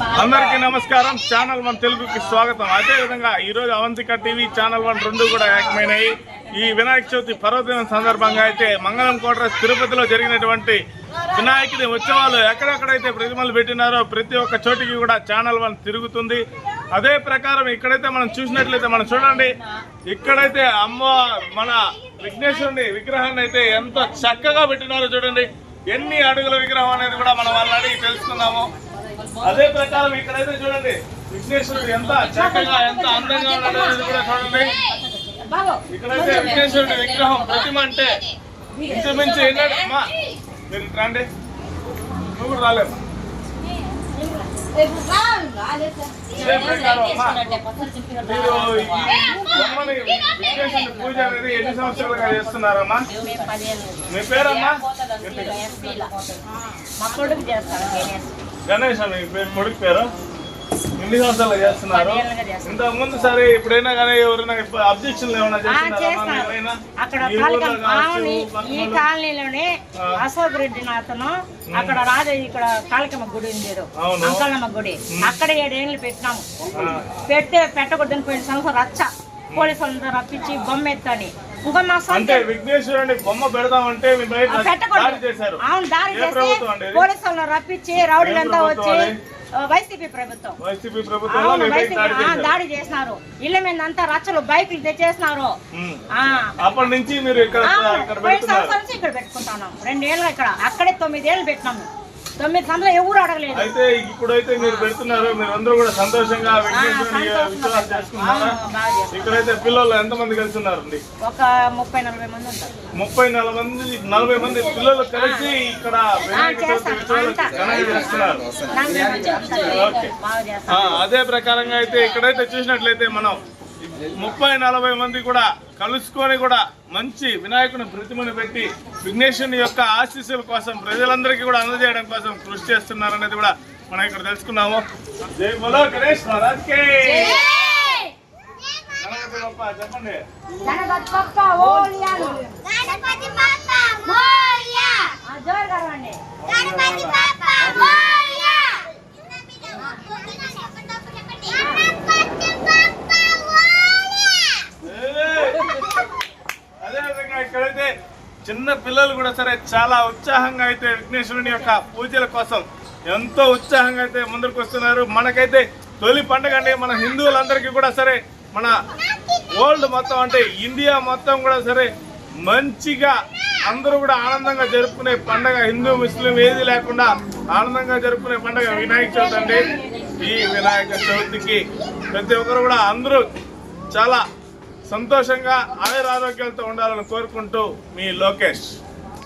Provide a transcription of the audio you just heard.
అందరికీ నమస్కారం. Channel one తెలుగుకి స్వాగతం. అదే విధంగా ఈ రోజు అవంతిక టీవీ ఛానల్ వన్ రెండు కూడా ఏకమైనాయి. ఈ వినాయక చవితి పర్వదినం సందర్భంగా అయితే మంగళం కోటరస్ తిరుపతిలో జరిగినటువంటి వినాయకుడి ఉత్సవాలు ఎక్కడెక్కడైతే ప్రతిమలు పెట్టినారో ప్రతి ఒక్క చోటికి కూడా ఛానల్ వన్ తిరుగుతుంది. అదే ప్రకారం ఇక్కడైతే మనం చూసినట్లయితే మనం చూడండి. ఇక్కడైతే అమ్మ మన విఘ్నేశ్వరుని విగ్రహాన్ని అయితే ఎంత చక్కగా పెట్టినారో చూడండి. ఎన్ని అడుగుల విగ్రహం అనేది కూడా మనం వాళ్ళని అడిగి తెలుసుకుందాము అదే ప్రకారం ఇక్కడైతే చూడండి విఘ్నేశ్వరుడు ఎంత చక్కగా ఎంత అందంగా ఉన్నాడో కూడా చూడండి. ఇక్కడైతే విఘ్నేశ్వరుడి విగ్రహం ప్రతిమ అంటే ఇంచుమించు ఎన్నడు? అమ్మా మీరు రండి. నువ్వు కూడా విఘ్నేశ్వరుడి పూజ అనేది ఎన్ని సంవత్సరాలుగా చేస్తున్నారమ్మా? మీ పేరమ్మా? మా కొడుకు చేస్తాను గణేష్ పేరు కొడుకు పేరు. సంవత్సరాలు చేస్తున్నారు. పదేళ్ళుగా చేస్తున్నాను. ఇంత ముందు సరే కానీ ఎవరైనా అబ్జెక్షన్ ఏమైనా చేస్తున్నారా? అక్కడ ఈ కాలనీలోనే. అశోక్ రెడ్డి అతను అక్కడ రాజ ఇక్కడ కాళికమ్మ గుడి ఉంది. అంకలమ్మ గుడి. అక్కడ ఏడేళ్ళు పెట్టినాము పెడితే పెట్టకూడదని పోయిన సంవత్సరం రచ్చ. పోలీసు వాళ్ళంతా రప్పించి బొమ్మ ఎత్తని. ఇంకా మా సొంత అంటే విఘ్నేశ్వరుని బొమ్మ పెడదామంటే పెట్టకూడదు. చేశారు. అవును దారి? పోలీసు రప్పించి రౌడీలంతా వచ్చి వైసీపీ ప్రభుత్వం. వైసీపీ దాడి చేసినారు. ఇళ్ళ మీద అంతా రచ్చలు బైకులు తెచ్చేసినారు. అప్పటి నుంచి మీరు ఇక్కడ సంవత్సరం నుంచి ఇక్కడ పెట్టుకుంటాను రెండేళ్ళు ఇక్కడ. అక్కడే తొమ్మిదేళ్ళు పెట్టినాము. తొమ్మిది సంవత్సరాలు ఎవరు అడగలేదు. అయితే ఇప్పుడైతే మీరు పెడుతున్నారు మీరు అందరూ కూడా సంతోషంగా. ఇక్కడైతే పిల్లలు ఎంతమంది కలిసి ఉన్నారండి ఒక ముప్పై నలభై మంది ఉంటారు. ముప్పై నలభై మంది నలభై మంది పిల్లలు కలిసి ఇక్కడ అదే ప్రకారంగా అయితే ఇక్కడైతే చూసినట్లయితే మనం ముప్పై నలభై మంది కూడా కలుసుకొని కూడా మంచి వినాయకుని ప్రతిమను పెట్టి విఘ్నేశ్వరుని యొక్క ఆశీస్సుల కోసం ప్రజలందరికీ కూడా అందజేయడం కోసం కృషి చేస్తున్నారు అనేది కూడా మనం ఇక్కడ తెలుసుకున్నాము. జై బలో గణేష్ చెప్పండి. చిన్న పిల్లలు కూడా సరే చాలా ఉత్సాహంగా అయితే విఘ్నేశ్వరుని యొక్క పూజల కోసం ఎంతో ఉత్సాహంగా అయితే ముందుకు వస్తున్నారు. మనకైతే తొలి పండుగ అంటే మన హిందువులందరికీ కూడా సరే మన వరల్డ్ మొత్తం అంటే ఇండియా మొత్తం కూడా సరే మంచిగా అందరూ కూడా ఆనందంగా జరుపుకునే పండగ హిందూ ముస్లిం ఏది లేకుండా ఆనందంగా జరుపుకునే పండగ వినాయక చవితి అండి. ఈ వినాయక చవితికి ప్రతి ఒక్కరు కూడా అందరూ చాలా సంతోషంగా ఆయురారోగ్యాలతో ఉండాలని కోరుకుంటూ మీ లోకేష్.